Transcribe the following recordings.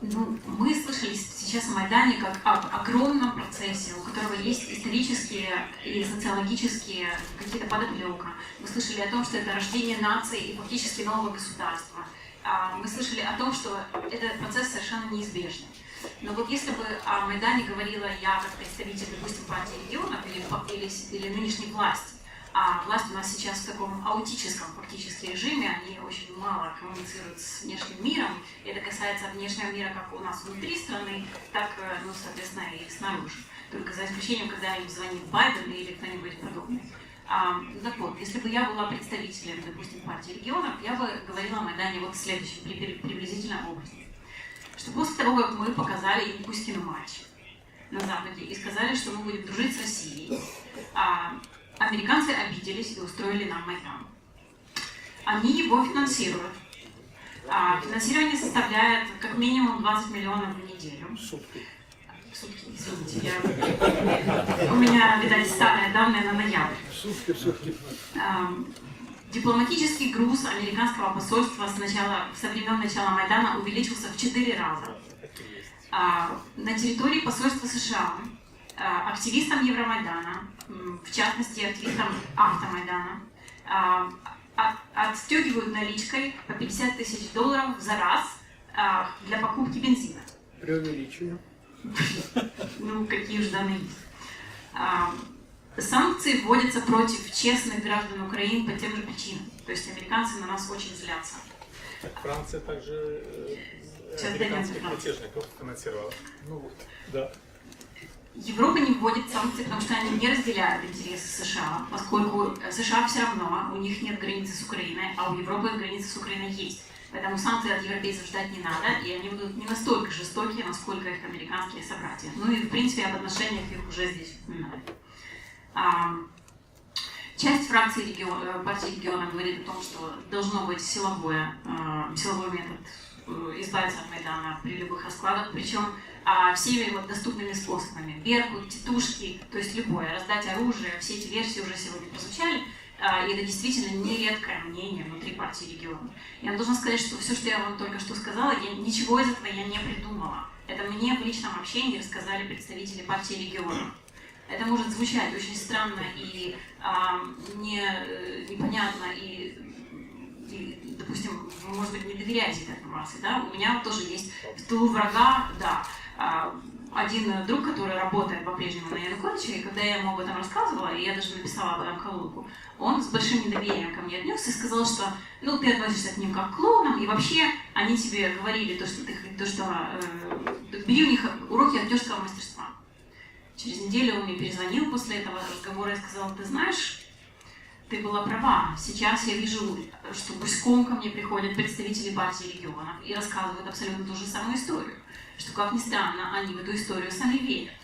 Ну, мы слышали сейчас о Майдане как об огромном процессе, у которого есть исторические и социологические какие-то подоплека. Мы слышали о том, что это рождение нации и фактически нового государства. А, мы слышали о том, что этот процесс совершенно неизбежный. Но вот если бы о Майдане говорила я как представитель, допустим, партии регионов или, или, или нынешней власти, а власть у нас сейчас в таком аутическом фактически режиме, они очень мало коммуницируют с внешним миром. Это касается внешнего мира как у нас внутри страны, так, э, ну, соответственно, и снаружи. Только за исключением, когда им звонит Байден или кто-нибудь подобный. А, так вот, если бы я была представителем, допустим, партии регионов, я бы говорила о Майдане вот в следующем приблизительном образе. Что после того, как мы показали им Кузькину матч на Западе и сказали, что мы будем дружить с Россией, а, Американцы обиделись и устроили нам Майдан. Они его финансируют. А финансирование составляет как минимум 20 миллионов в неделю. Сутки. Сутки, извините, я... у меня, видать, старые данные на ноябрь. Сутки, сутки. Дипломатический груз американского посольства с начала, со времен начала Майдана увеличился в 4 раза. А, на территории посольства США а, активистам Евромайдана в частности активистам Автомайдана, а, отстегивают наличкой по 50 тысяч долларов за раз а, для покупки бензина. Преувеличиваю. Ну, какие же данные есть. Санкции вводятся против честных граждан Украины по тем же причинам. То есть американцы на нас очень злятся. Так Франция также э, американских мятежников финансировала. Ну вот. Да. Европа не вводит санкции, потому что они не разделяют интересы США, поскольку США все равно, у них нет границы с Украиной, а у Европы границы с Украиной есть. Поэтому санкции от европейцев ждать не надо, и они будут не настолько жестокие, насколько их американские собратья. Ну и, в принципе, об отношениях их уже здесь упоминали. Часть фракции регион, э, партии региона говорит о том, что должно быть силовое, э, силовой метод э, избавиться от Майдана при любых раскладах, причем а, всеми вот доступными способами. Беркут, тетушки, то есть любое, раздать оружие, все эти версии уже сегодня прозвучали, а, и это действительно нередкое мнение внутри партии региона. Я должна сказать, что все, что я вам только что сказала, я, ничего из этого я не придумала. Это мне в личном общении рассказали представители партии региона. Это может звучать очень странно и а, не, э, непонятно, и, допустим, вы, может быть, не доверяете этой информации. Да? У меня тоже есть в тылу врага, да, а, один друг, который работает по-прежнему на Януковиче, и когда я ему об этом рассказывала, и я даже написала об этом колонку, он с большим недоверием ко мне отнесся и сказал, что ну ты относишься к ним как к клоунам, и вообще они тебе говорили то, что ты то, что э, бери у них уроки актерского мастерства. Через неделю он мне перезвонил после этого разговора и сказал, ты знаешь, ты была права. Сейчас я вижу, что гуськом ко мне приходят представители партии регионов и рассказывают абсолютно ту же самую историю что, как ни странно, они в эту историю сами верят.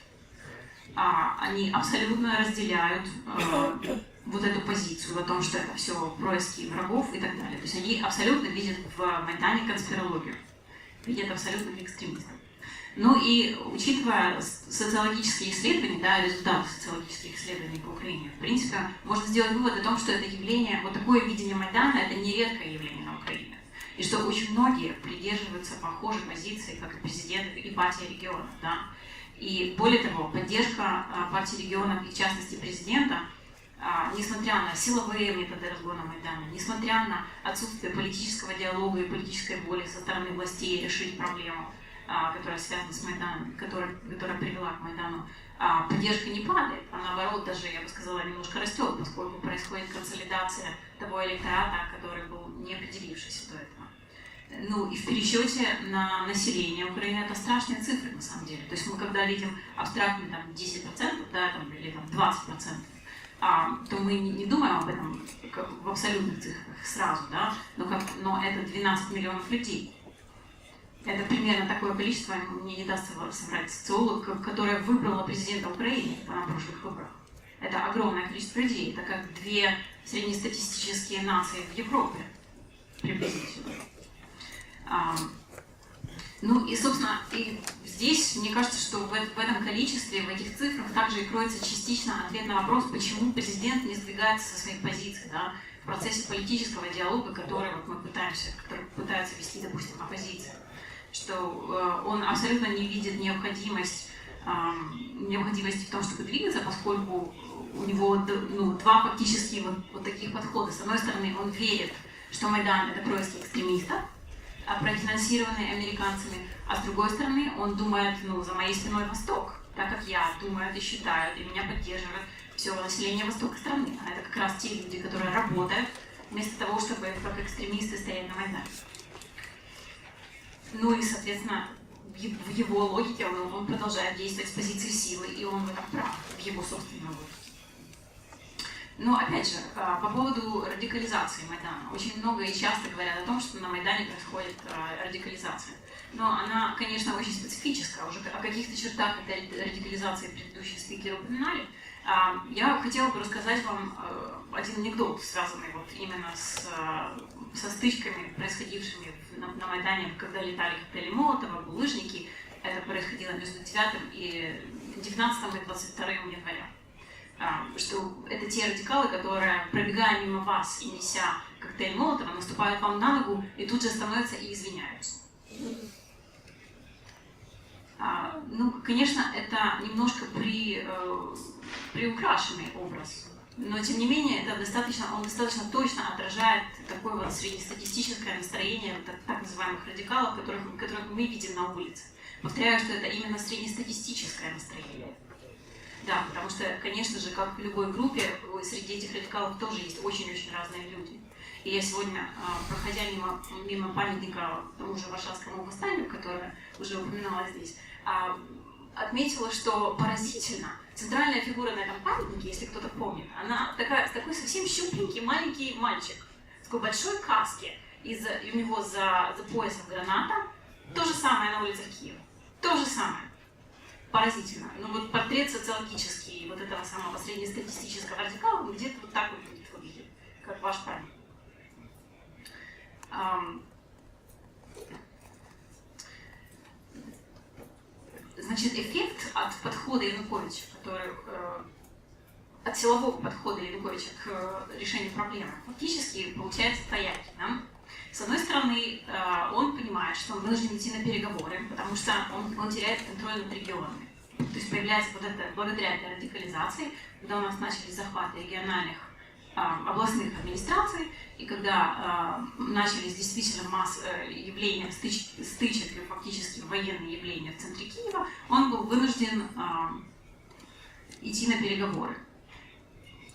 А, они абсолютно разделяют э, вот эту позицию о том, что это все происки врагов и так далее. То есть они абсолютно видят в Майдане конспирологию, видят абсолютных экстремистов. Ну и учитывая социологические исследования, да, результаты социологических исследований по Украине, в принципе, можно сделать вывод о том, что это явление, вот такое видение Майдана, это не редкое явление на Украине. И что очень многие придерживаются похожей позиции, как и президент и партия регионов. Да? И более того, поддержка а, партии регионов и в частности президента, а, несмотря на силовые методы разгона Майдана, несмотря на отсутствие политического диалога и политической воли со стороны властей решить проблему, которая связана с Майданом, которая, которая привела к Майдану, поддержка не падает, а наоборот даже, я бы сказала, немножко растет, поскольку происходит консолидация того электората, который был не определившийся до этого ну и в пересчете на население Украины это страшные цифры на самом деле. То есть мы когда видим абстрактно там 10%, да, там, или там 20%, а, то мы не, не думаем об этом в абсолютных цифрах сразу, да, но, как, но это 12 миллионов людей. Это примерно такое количество, мне не даст собрать социолог, которое выбрало президента Украины на прошлых выборах. Это огромное количество людей. Это как две среднестатистические нации в Европе приблизительно. А, ну и, собственно, и здесь, мне кажется, что в, в этом количестве, в этих цифрах также и кроется частично ответ на вопрос, почему президент не сдвигается со своих позиций да, в процессе политического диалога, который вот мы пытаемся, который пытается вести, допустим, оппозиция. Что э, он абсолютно не видит необходимость, эм, необходимости в том, чтобы двигаться, поскольку у него ну, два фактически вот, вот таких подхода. С одной стороны, он верит, что Майдан это происки экстремистов, а профинансированные американцами, а с другой стороны, он думает, ну, за моей спиной Восток, так как я думаю и считаю, и меня поддерживает все население Востока страны. А это как раз те люди, которые работают, вместо того, чтобы как экстремисты стоять на Майдане. Ну и, соответственно, в его логике он, продолжает действовать с позиции силы, и он в этом прав, в его собственной логике. Но, опять же, а, по поводу радикализации Майдана. Очень много и часто говорят о том, что на Майдане происходит а, радикализация. Но она, конечно, очень специфическая. Уже о каких-то чертах этой радикализации предыдущие спикеры упоминали. А, я хотела бы рассказать вам один анекдот, связанный вот именно с, со стычками, происходившими на, на Майдане, когда летали коктейли Молотова, булыжники. Это происходило между 9 и 19 и 22 января что это те радикалы, которые, пробегая мимо вас и неся коктейль Молотова, наступают вам на ногу и тут же становятся и извиняются. А, ну, конечно, это немножко при, э, приукрашенный образ, но тем не менее это достаточно, он достаточно точно отражает такое вот среднестатистическое настроение так, так называемых радикалов, которых, которых мы видим на улице. Повторяю, что это именно среднестатистическое настроение. Да, потому что, конечно же, как в любой группе, среди этих радикалов тоже есть очень-очень разные люди. И я сегодня, а, проходя мимо, мимо памятника тому же Варшавскому восстанию, которое уже упоминалось здесь, а, отметила, что поразительно, центральная фигура на этом памятнике, если кто-то помнит, она такая, такой совсем щупленький маленький мальчик, с такой большой каске, и, за, и у него за, за поясом граната, то же самое на улицах Киева, то же самое поразительно. Ну вот портрет социологический вот этого самого среднестатистического радикала где-то вот так вот будет выглядеть, как ваш память. Значит, эффект от подхода Януковича, который э, от силового подхода Януковича к э, решению проблемы, фактически получается двоякий. Да? С одной стороны, э, он понимает, что он вынужден идти на переговоры, потому что он, он теряет контроль над регионами. То есть появляется вот это, благодаря этой радикализации, когда у нас начались захваты региональных областных администраций, и когда э, начались действительно масс э, явления стыч, стычек и фактически военные явления в центре Киева, он был вынужден э, идти на переговоры.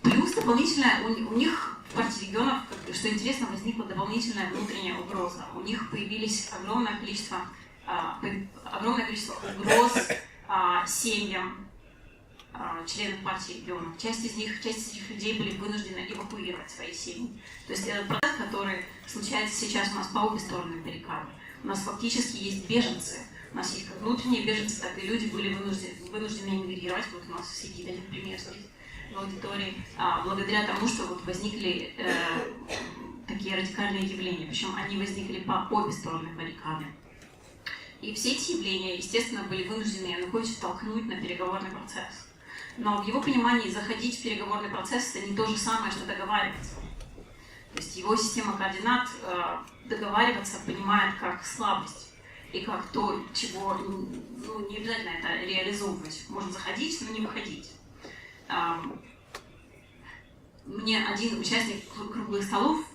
Плюс дополнительно у, у них в партии регионов, что интересно, возникла дополнительная внутренняя угроза. У них появились огромное количество, а, огромное количество угроз а, семьям а, членов партии регионов. Часть из них, часть из этих людей были вынуждены эвакуировать свои семьи. То есть это процесс, который случается сейчас у нас по обе стороны баррикады. У нас фактически есть беженцы. У нас есть как внутренние беженцы, так и люди были вынуждены, вынуждены эмигрировать. Вот у нас сидит один пример в аудитории, а, благодаря тому, что вот возникли э, такие радикальные явления. Причем они возникли по обе стороны баррикады. И все эти явления, естественно, были вынуждены Януковича толкнуть на переговорный процесс. Но в его понимании заходить в переговорный процесс это не то же самое, что договариваться. То есть его система координат э, договариваться понимает как слабость и как то, чего ну, не обязательно это реализовывать. Можно заходить, но не выходить мне один участник круглых столов,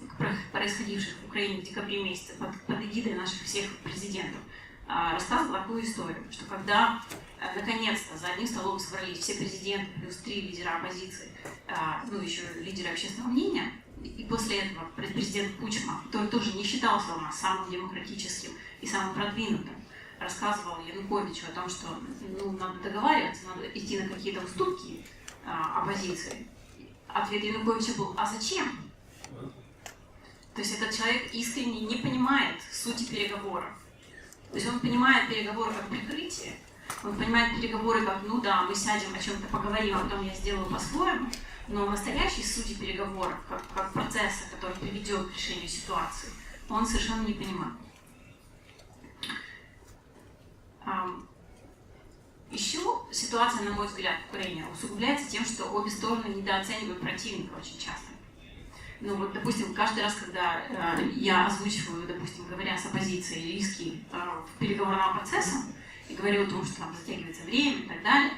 происходивших в Украине в декабре месяце под, под эгидой наших всех президентов, а, рассказывал такую историю, что когда э, наконец-то за одним столом собрались все президенты плюс три лидера оппозиции, а, ну еще лидеры общественного мнения, и после этого президент Кучма, который тоже не считался у нас самым демократическим и самым продвинутым, рассказывал Януковичу о том, что ну, надо договариваться, надо идти на какие-то уступки, а, оппозиции. Ответ Януковича был, а зачем? То есть этот человек искренне не понимает сути переговоров. То есть он понимает переговоры как прикрытие, понимает переговоры как, ну да, мы сядем о чем-то поговорим, а потом я сделаю по-своему, но настоящей сути переговоров, как, как процесса, который приведет к решению ситуации, он совершенно не понимает. Еще ситуация, на мой взгляд, в Украине усугубляется тем, что обе стороны недооценивают противника очень часто. Ну вот, допустим, каждый раз, когда э, я озвучиваю, допустим, говоря с оппозицией риски э, переговорного процесса и говорю о том, что там затягивается время и так далее,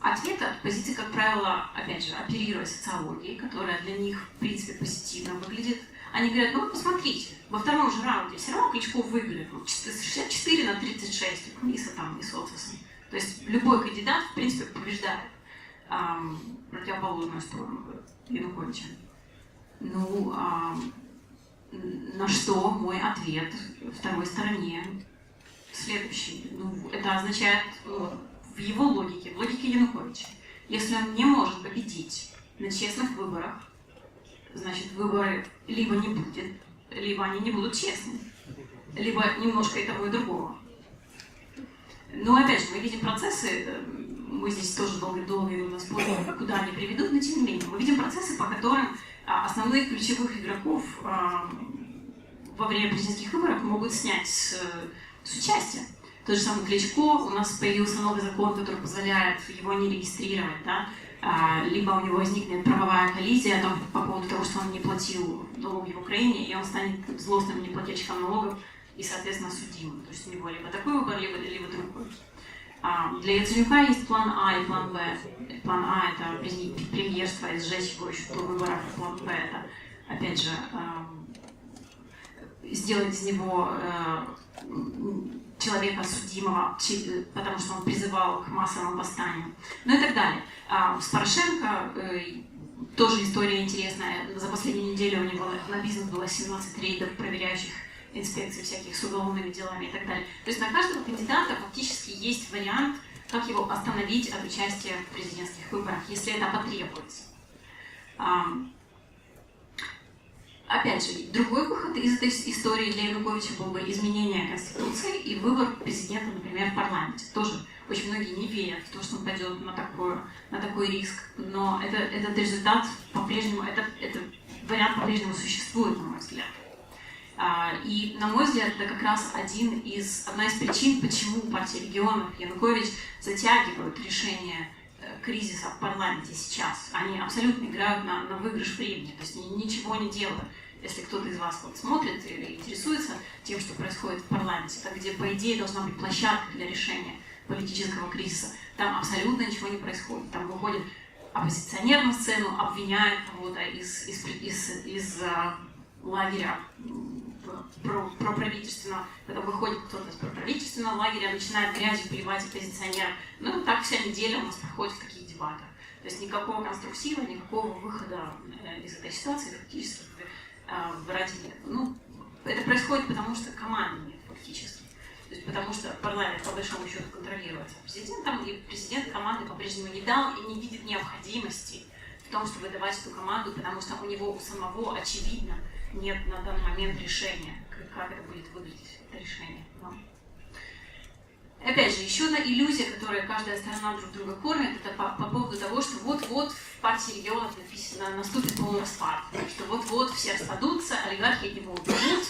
ответ от позиции, как правило, опять же, оперируя социологией, которая для них, в принципе, позитивно выглядит, они говорят, ну посмотрите, во втором же раунде все равно Кличко выиграет, ну, 64 на 36, у Ниса там, и Социса. То есть любой кандидат, в принципе, побеждает эм, противоположную сторону Януковича. Ну, а, на что мой ответ второй стороне следующий. Ну, это означает ну, в его логике, в логике Януковича, если он не может победить на честных выборах, значит, выборы либо не будет, либо они не будут честными, либо немножко и того, и другого. Но опять же, мы видим процессы, э, мы здесь тоже долго-долго идем спорим, куда они приведут, но тем не менее, мы видим процессы, по которым а, основных ключевых игроков а, во время президентских выборов могут снять с, с участия. Тот же самый Кличко, у нас появился новый закон, который позволяет его не регистрировать, да, а, либо у него возникнет правовая коллизия том, по поводу того, что он не платил налоги в Украине, и он станет злостным неплательщиком налогов и, соответственно, судимым. То есть у него либо такой выбор, либо, либо другой. А, для Яценюка есть план А и план Б. План А – это премьерство и сжечь его еще до выборов. План Б – это, опять же, сделать из него э, человека судимого, потому что он призывал к массовому восстанию, ну и так далее. А с Порошенко э, тоже история интересная. За последнюю неделю у него на бизнес было 17 рейдов, проверяющих инспекции всяких с уголовными делами и так далее. То есть на каждого кандидата фактически есть вариант, как его остановить от участия в президентских выборах, если это потребуется. Опять же, другой выход из этой истории для Януковича был бы изменение Конституции и выбор президента, например, в парламенте. Тоже очень многие не верят в то, что он пойдет на, такой на такой риск, но это, этот результат по-прежнему, это, это вариант по-прежнему существует, на мой взгляд. А, и, на мой взгляд, это как раз один из, одна из причин, почему партия регионов Янукович затягивают решение э, кризиса в парламенте сейчас. Они абсолютно играют на, на выигрыш времени, то есть ничего не делают. Если кто-то из вас вот смотрит или интересуется тем, что происходит в парламенте, это где, по идее, должна быть площадка для решения политического кризиса, там абсолютно ничего не происходит. Там выходит оппозиционер на сцену, обвиняет кого-то из, из, из, из, из лагеря про, про правительственного, когда выходит кто-то из правительственного лагеря, начинает грязью поливать оппозиционера. Ну, так вся неделя у нас проходит в таких дебатах. То есть никакого конструктива, никакого выхода э, из этой ситуации фактически Раде нет. Ну, это происходит потому, что команды нет фактически. То есть потому что парламент по большому счету контролируется президентом, и президент команды по-прежнему не дал и не видит необходимости в том, чтобы давать эту команду, потому что у него у самого очевидно, нет на данный момент решения, как это будет выглядеть, это решение. Но. Опять же, еще одна иллюзия, которая каждая сторона друг друга кормит, это по, по поводу того, что вот-вот в партии регионов написано, наступит полный распад, что вот-вот все распадутся, олигархи от него убегут,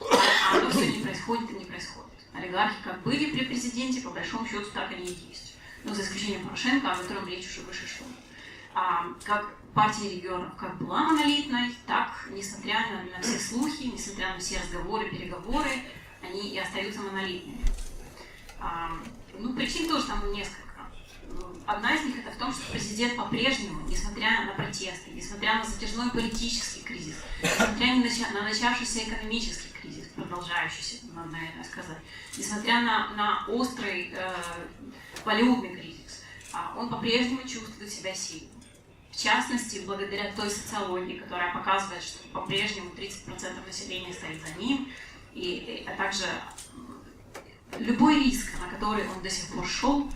а оно все не происходит и не происходит. Олигархи как были при президенте, по большому счету так они и есть. Ну, за исключением Порошенко, о котором речь уже выше шла. А, как партия регионов как была монолитной, так, несмотря на, на все слухи, несмотря на все разговоры, переговоры, они и остаются монолитными. А, ну, причин тоже там несколько. Одна из них это в том, что президент по-прежнему, несмотря на протесты, несмотря на затяжной политический кризис, несмотря на начавшийся экономический кризис, продолжающийся, надо, наверное, сказать, несмотря на, на острый э, валютный кризис, э, он по-прежнему чувствует себя сильным. В частности, благодаря той социологии, которая показывает, что по-прежнему 30% населения стоит за ним, и, а также любой риск, на который он до сих пор шел,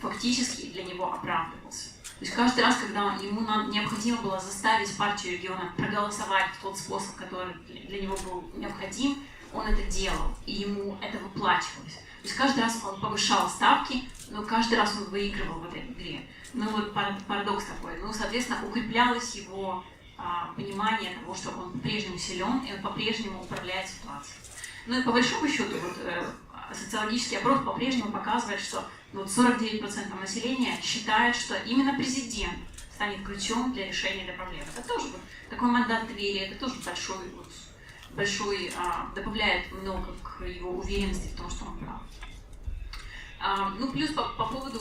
фактически для него оправдывался. То есть каждый раз, когда ему необходимо было заставить партию региона проголосовать в тот способ, который для него был необходим, он это делал, и ему это выплачивалось. То есть каждый раз он повышал ставки, но каждый раз он выигрывал в этой игре ну вот парадокс такой, ну, соответственно, укреплялось его а, понимание того, что он по-прежнему силен, и он по-прежнему управляет ситуацией. Ну и по большому счету, вот, э, социологический опрос по-прежнему показывает, что вот 49% населения считает, что именно президент станет ключом для решения этой проблемы. Это тоже вот такой мандат доверия, это тоже большой, вот, большой а, добавляет много к его уверенности в том, что он прав. А, ну, плюс по, по поводу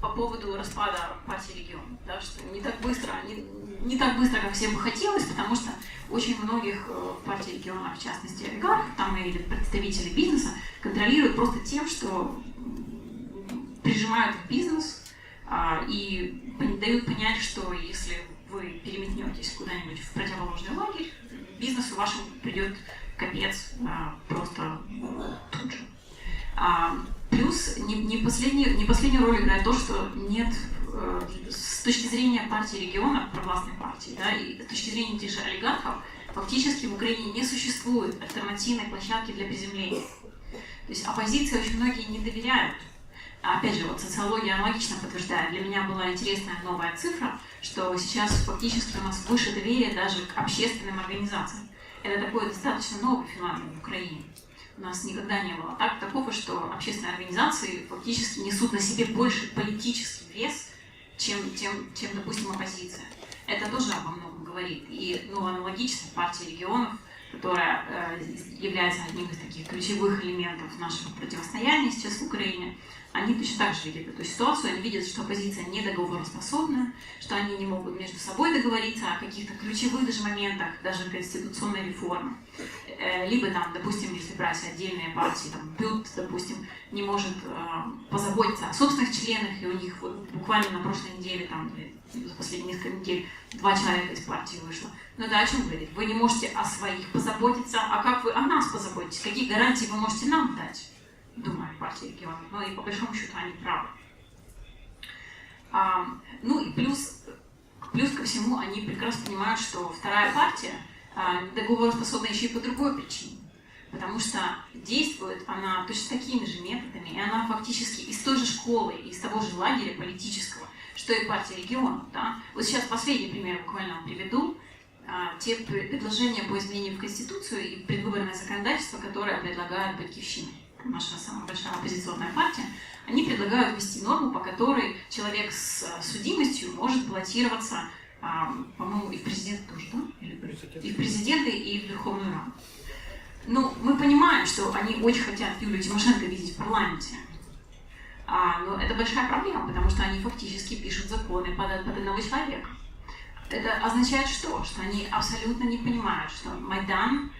по поводу распада партии регион, да, что не так быстро, не, не так быстро, как всем бы хотелось, потому что очень многих э, в партии региона, в частности олигархов, там или представители бизнеса, контролируют просто тем, что прижимают их бизнес а, и дают понять, что если вы переметнетесь куда-нибудь в противоположный лагерь, бизнесу вашему придет капец а, просто тут же. А, плюс не, не, последнюю, не последнюю роль играет то, что нет э, с точки зрения партии региона, провластной партии, да, и с точки зрения тех же олигархов, фактически в Украине не существует альтернативной площадки для приземления. То есть оппозиции очень многие не доверяют. Опять же, вот социология аналогично подтверждает. Для меня была интересная новая цифра, что сейчас фактически у нас выше доверия даже к общественным организациям. Это такой достаточно новый феномен в Украине. У нас никогда не было так, такого, что общественные организации фактически несут на себе больше политический вес, чем, чем, чем допустим, оппозиция. Это тоже обо многом говорит. И ну, аналогично партия регионов, которая э, является одним из таких ключевых элементов нашего противостояния сейчас в Украине, они точно так же видят эту ситуацию, они видят, что оппозиция недоговороспособна, что они не могут между собой договориться о каких-то ключевых даже моментах, даже конституционной реформы. Э, либо там, допустим, если брать отдельные партии, там, БЮТ, допустим, не может э, позаботиться о собственных членах, и у них вот буквально на прошлой неделе, там, за последние несколько недель, два человека из партии вышло. Но это о чем говорит? Вы не можете о своих позаботиться, а как вы о нас позаботитесь? Какие гарантии вы можете нам дать? думает партия регионов, но и по большому счету они правы. А, ну и плюс, плюс ко всему они прекрасно понимают, что вторая партия а, договороспособна еще и по другой причине. Потому что действует она точно такими же методами, и она фактически из той же школы, из того же лагеря политического, что и партия регионов. Да? Вот сейчас последний пример буквально вам приведу. А, те предложения по изменению в Конституцию и предвыборное законодательство, которое предлагает Батьковщина наша самая большая оппозиционная партия, они предлагают ввести норму, по которой человек с э, судимостью может баллотироваться, а, по-моему, и в президент тоже, да? Или, и в президенты, и в Верховную Раду. Ну, мы понимаем, что они очень хотят Юлию Тимошенко видеть в парламенте. А, но это большая проблема, потому что они фактически пишут законы под, под одного человека. Это означает что? Что они абсолютно не понимают, что Майдан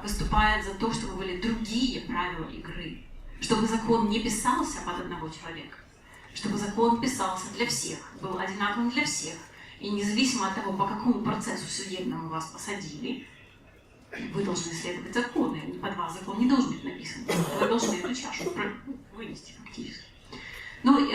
выступает за то, чтобы были другие правила игры, чтобы закон не писался под одного человека, чтобы закон писался для всех, был одинаковым для всех, и независимо от того, по какому процессу судебному вас посадили, вы должны следовать закону, и под вас закон не должен быть написан. Вы должны эту чашу.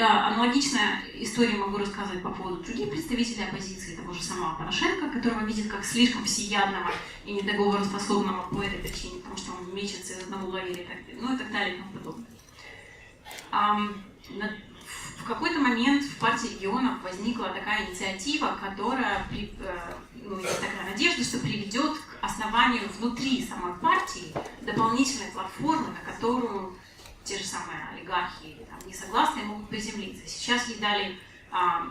Э, аналогичная история могу рассказывать по поводу других представителей оппозиции, того же самого Порошенко, которого видит как слишком всеядного и недоговороспособного по этой причине, потому что он мечется из одного лагеря, ну и так далее и тому подобное. А, в какой-то момент в партии регионов возникла такая инициатива, которая, при, э, ну, есть такая надежда, что приведет к основанию внутри самой партии дополнительной платформы, на которую те же самые олигархи или там, несогласные могут приземлиться. Сейчас ей дали а,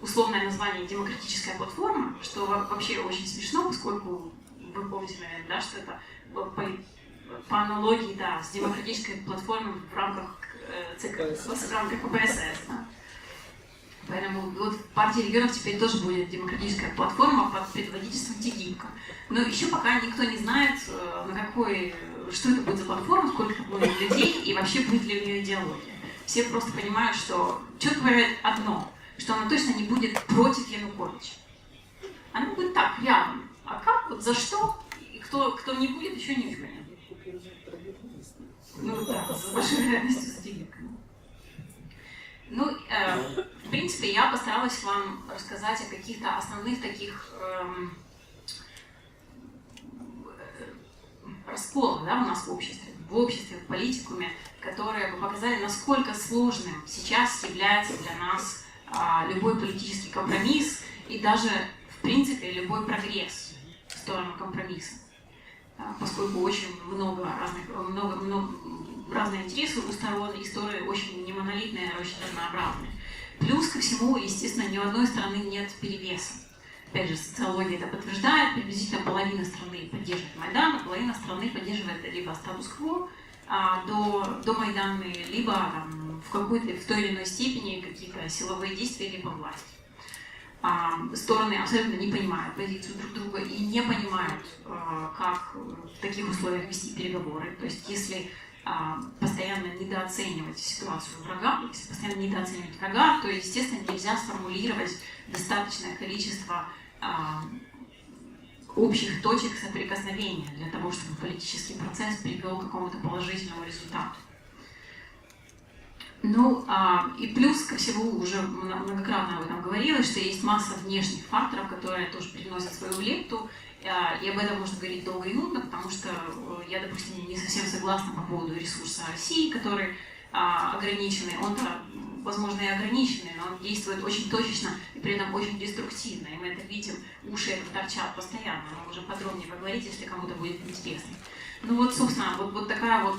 условное название «демократическая платформа», что вообще очень смешно, поскольку вы помните, наверное, да, что это по, по аналогии да, с демократической платформой в рамках э, ЦК, в рамках КПСС. Да. Поэтому вот в партии регионов теперь тоже будет демократическая платформа под предводительством Тегибко. Но еще пока никто не знает, э, на какой что это будет за платформа, сколько будет людей и вообще будет ли у нее идеология. Все просто понимают, что четко говорят одно, что она точно не будет против Януковича. Она будет так, рядом. А как, вот за что, и кто, кто не будет, еще не понятно. Ну да, с большой вероятностью с деньгами. Ну, э, в принципе, я постаралась вам рассказать о каких-то основных таких эм, расколах да, у нас в обществе, в обществе, в политикуме, которые бы показали, насколько сложным сейчас является для нас а, любой политический компромисс и даже, в принципе, любой прогресс в сторону компромисса. А, поскольку очень много разных, много, много разные интересы у сторон, истории очень не монолитные, очень разнообразные. Плюс ко всему, естественно, ни у одной страны нет перевеса. Опять же, социология это подтверждает, приблизительно половина страны поддерживает Майдан, а половина страны поддерживает либо статус-кво а, до, до Майдана, либо там, в какой-то, в той или иной степени какие-то силовые действия, либо власть. А, стороны абсолютно не понимают позицию друг друга и не понимают, а, как в таких условиях вести переговоры. То есть если а, постоянно недооценивать ситуацию врага, если постоянно недооценивать врага, то, естественно, нельзя сформулировать достаточное количество общих точек соприкосновения для того, чтобы политический процесс привел к какому-то положительному результату. Ну, а, и плюс ко всему, уже многократно об этом говорилось, что есть масса внешних факторов, которые тоже приносят свою лепту, а, и об этом можно говорить долго и нудно, потому что э, я, допустим, не совсем согласна по поводу ресурса России, который а, ограниченный. Он-то, возможно, и ограниченный, но он действует очень точечно и при этом очень деструктивно. И мы это видим, уши это торчат постоянно. Мы можем подробнее поговорить, если кому-то будет интересно. Ну вот, собственно, вот, вот такая вот,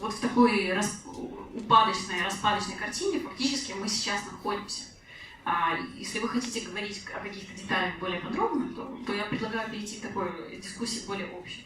вот в такой рас, упадочной, распадочной картине фактически мы сейчас находимся. А если вы хотите говорить о каких-то деталях более подробно, то, то я предлагаю перейти к такой дискуссии более общей.